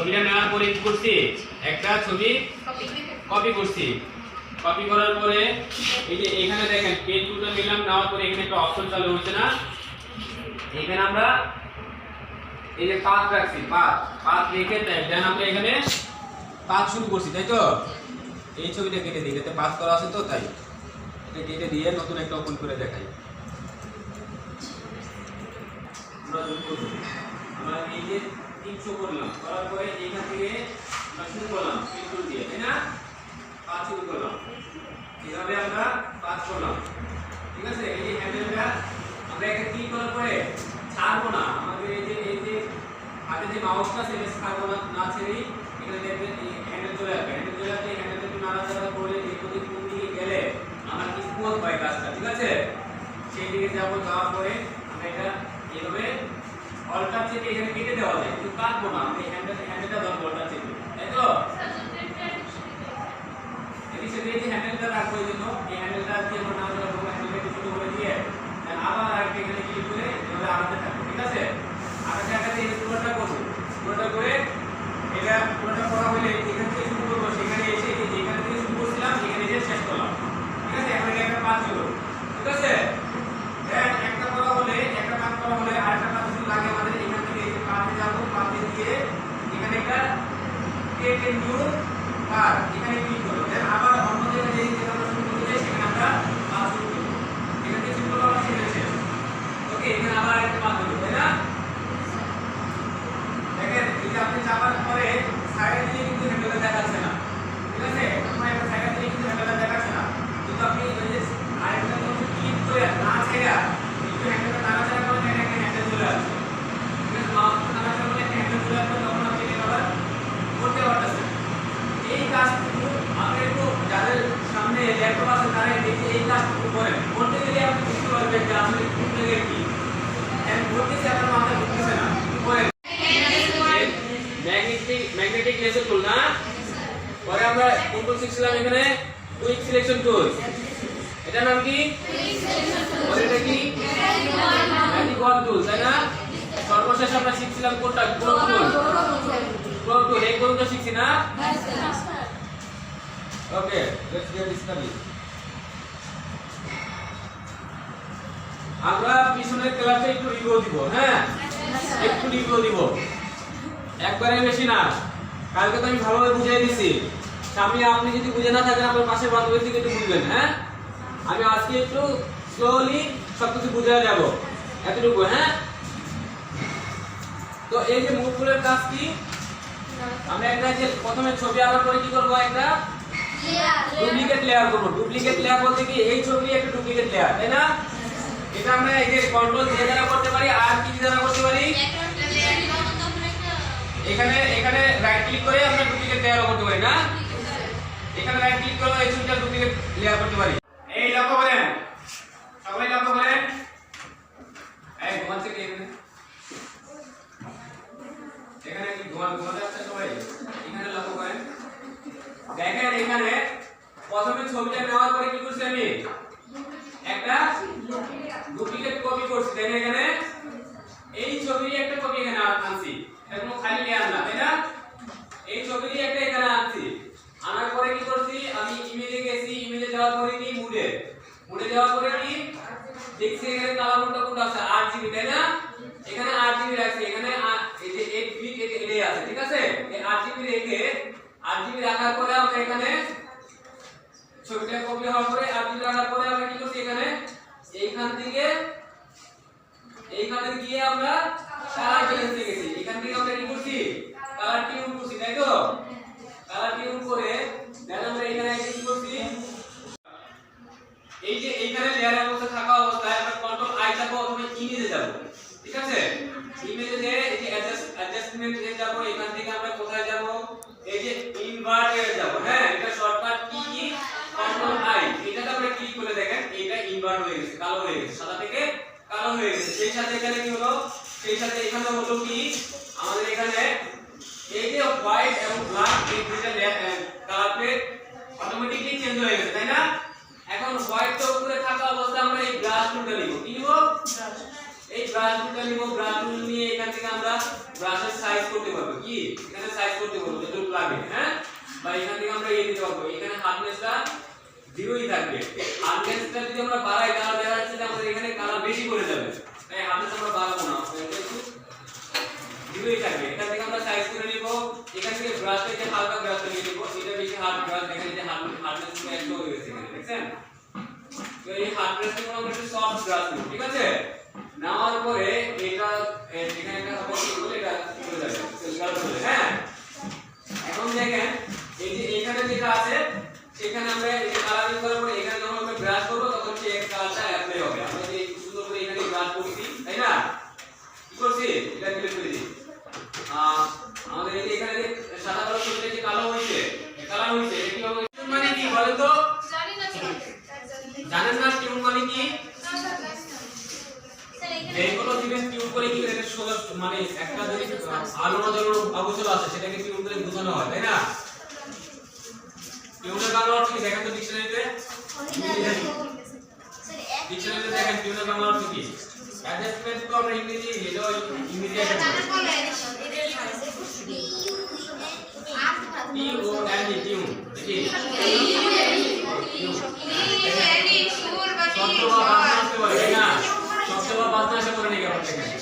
ছবিটা নেওয়ার পরে কি করছি? একটা ছবি কপি করছি। কপি করার পরে এই যে এখানে দেখেন পেজ টুলটা নিলাম নেওয়ার পরে এখানে একটা অপশন চালু হচ্ছে না। এখানে আমরা এই যে পাত রাখছি পাত পাত রেখে দেন আমরা এখানে পাত শুরু করছি তাই তো? এই ছবিটা কেটে দিই এটাতে পাত করা আছে তো তাই। এটা কেটে দিয়ে নতুন একটা ওপেন করে দেখাই। আমরা আমরা এই যে তিনশো করলাম। করার পরে এইখান থেকে আমরা শুরু করলাম পেন্সিল দিয়ে, তাই না? পাঁচ শুরু করলাম। এভাবে আমরা পাঁচ করলাম। ঠিক আছে? এই যে হ্যান্ডেলটা, আমরা একটা ক্লিক করার পরে ছাড়বো না। আমাদের এই যে এই যে হাতে যে মাউসটা সেটা ছাড়বো না না ছেড়েই এখানে দেখবেন হ্যান্ডেল চলে আসবে। হ্যান্ডেল চলে আসলে হ্যান্ডেলটা একটু নাড়াচাড়া করে এই প্রতি কোন দিকে গেলে আমার স্মুথ হয় কাজটা ঠিক আছে? সেই দিকে যাব, যাওয়ার পরে আমরা এটা এইভাবে অল্টার চেপে এখানে কেটে দেওয়া যায় কিন্তু কাটবো না আমি হ্যান্ডেল হ্যান্ডেলটা ধরবো অল্টার চেপে তাই তো? এই সেটা যে হ্যান্ডেলটা রাখব এই জন্য এই হ্যান্ডেলটা দিয়ে আমরা নাড়াচাড়া করব হ্যান্ডেলটা একটু ছোট করে দিয়ে then আবার আরেকটা এখানে ক্লিক করে এভাবে আগাতে থাকব ঠিক আছে আগাতে আগাতে এই পুরোটা করব পুরোটা করে এটা পুরোটা করা হলে এখান থেকে শুরু করব সেখানে এসে এই যে এখান থেকে শুরু করছিলাম এখানে এসে শেষ করলাম ঠিক আছে এখন এটা একটা পাঁচ হলো ঠিক আছে দেন একটা করা হলে একটা কাজ করা হলে আরেকটা কাজ শুধু লাগে আমাদের এখান থেকে এই যে পাতে যাব পাতে দিয়ে এখানে একটা ক্রিয়েট এ নিউ কার এখানে ক্লিক করব দেন আবার অন্য জায়গায় যেই জায়গা আমরা শুরু করতে চাই সেখানে আমরা কাজ শুরু করব এখান থেকে শুরু করব আমরা সেখানে শেষ ওকে এখানে আবার একটা কাজ হলো তাই না দেখেন এই যে আপনি চাপার পরে সাইডে দিলে কিন্তু হ্যান্ডেলটা দেখাচ্ছে না ঠিক আছে এখন একটা সাইডে দিলে কিন্তু হ্যান্ডেলটা দেখাচ্ছে না কিন্তু আপনি ওই যে আরেকটা যখন ক্লিক করে না ছেড়া একটু হ্যান্ডেলটা নাড়াচাড়া করেন এটা একটা হ্যান্ডেল চলে আসবে ঠিক আছে মাউস নাড়াচাড়া করলে একটা হ্যান্ডেল চলে আসবে তখন আপনি এটা আবার করতে পারতেছেন এই কাজটুকু আমরা একটু যাদের সামনে ল্যাপটপ আছে তারা দেখে এই কাজটুকু করেন করতে গেলে আপনি বুঝতে পারবেন যে আসলে কোন জায়গায় কি এখন করতেছে আপনার মাথায় ঢুকতেছে না করেন ম্যাগনেটিক লেজার টুল না? পরে আমরা কোন টুল শিখছিলাম এখানে কুইক সিলেকশন টুল এটার নাম কি? পরে এটা কি? ম্যাজিক ওয়ান টুল তাই না? সর্বশেষ আমরা শিখছিলাম কোনটা? কোন টুল কোন টুল এই কোনটা শিখছি না? ওকে লেটস গেট স্টাডি আমরা পিছনের ক্লাসে একটু রিভিউ দিব হ্যাঁ? একটু রিভিউ দিব। একবারে বেশি না। কালকে তো আমি ভালোভাবে বুঝিয়ে দিছি সামনে আপনি যদি বুঝে না থাকেন, আপনার পাশের বান্ধবীর থেকে একটু বুঝবেন হ্যাঁ? আমি আজকে একটু স্লোলি সবকিছু বুঝে যাব, এতটুকু হ্যাঁ? তো এই যে মুখগুলোর কাজ কি? আমরা একটা যে প্রথমে ছবি আঁকার পরে কি করব একটা? ডুপ্লিকেট লেয়ার করব। ডুপ্লিকেট লেয়ার বলতে কি, এই ছবি একটা ডুপ্লিকেট লেয়ার তাই না? এটা আমরা এই যে কন্ট্রোল যে দ্বারা করতে পারি আর কি দ্বারা করতে পারি এখানে এখানে রাইট ক্লিক করে আমরা ডুপ্লিকেট লেয়ার করতে পারি, না? এখানে রাইট ক্লিক করে এই ছবিটা ডুপ্লিকেট লেয়ার করতে পারি এই লক্ষ্য করেন সবাই লক্ষ্য করেন এই ঘুমাচ্ছে কে এখানে এখানে কি ঘুমান ঘুমাতে যাচ্ছে সবাই এখানে লক্ষ্য করেন দেখেন এখানে প্রথমে ছবিটা নেওয়ার পরে কি করছি আমি একটা ডুপ্লিকেট কপি করছি তাই না এখানে এই ছবিরই একটা কপি এখানে আন- আনছি এটা কোনো খালি লেয়ার না তাই না এই ছবিরই একটা এখানে আনছি আনার পরে কি করছি আমি ইমেজে গেছি ইমেজে যাওয়ার পরে কি মুডে মুডে যাওয়ার পরে কি? দেখছি এখানে কালার মোডটা কোনটা আছে? আট জিবি তাই না? এখানে আট জিবি রাখছি। এখানে এই যে এইট বিট এটাই আছে, ঠিক আছে? এই আট জিবি রেখে আট জিবি রাখার পরে আমরা এখানে ছবিটা কপি হওয়ার পরে আট জিবি রাখার পরে আমরা কি করছি এখানে? এইখান থেকে, এইখানে গিয়ে আমরা কালার ব্যালেন্সে গেছি। এখান থেকে আমরা কি করছি? কালার টিউন করছি, তাই তো? কালার টিউন করে দেন আমরা এখানে এসে কি করছি এই যে এইখানে লেয়ার অবস্থা থাকা অবস্থায় আমরা কন্ট্রোল আই চাপবো অথবা ইমেজে যাব। ঠিক আছে? ইমেজে যে এই যে অ্যাডজাস্টমেন্ট এ যাব, এখান থেকে আমরা কোথায় যাব? এই যে ইনভার্ট যাব হ্যাঁ? এটা শর্টকাট কি? কি কন্ট্রোল আই এটাতে আমরা ক্লিক করে দেখেন, এটা ইনভার্ট হয়ে গেছে, কালো হয়ে গেছে, সাদা থেকে কালো হয়ে গেছে। সেই সাথে এখানে কি হলো? সেই সাথে এখানে হলো কি? আমাদের এখানে এই যে হোয়াইট এবং ব্ল্যাক এই দুইটা কালার অটোমেটিকলি চেঞ্জ হয়ে গেছে, তাই না? এখন হোয়াইটটা উপরে থাকা অবস্থায় আমরা এই ব্রাশ টুলটা নিব। কি নিব? এই ব্রাশ নিব ব্রাশ নিয়ে এখান থেকে আমরা ব্রাশের সাইজ করতে পারব। কি? এখানে সাইজ করতে পারব, যতটুকু লাগে হ্যাঁ? বা এখান থেকে আমরা এই দিতে পারব। এখানে হার্ডনেসটা জিরোই থাকবে। হার্ডনেসটা যদি আমরা বাড়াই, তাহলে দেখা যাচ্ছে যে আমাদের এখানে কালার বেশি করে যাবে। তাই হার্ডনেস আমরা বাড়াবো না। জিরোই থাকবে। এখান থেকে আমরা সাইজ করে নিব। এখান থেকে ব্রাশ থেকে হালকা ব্রাশ নিয়ে নিব। এটা বেশি হার্ড ব্রাশ এখানে যে হার্ডনেস একটু হয়ে গেছে দেখছেন? তো এই হার্ডনেস থেকে আমরা একটু সফট ব্রাশ ঠিক আছে? নেওয়ার পরে এটা এ, এখানে যেগুলো দিবেন টিউব করে কি এটা সোজা মানে একটা যদি আলোর যেগুলো অবচল আছে সেটাকে টিউব করে বোঝানো হয় তাই না টিউবের বাংলা অর্থ কি দেখেন তো ডিকশনারিতে ডিকশনারিতে দেখেন টিউবের বাংলা অর্থ কি অ্যাডজাস্টমেন্ট তো আমরা ইংরেজি এটা ইংরেজি T O N T tune দেখি Thank you.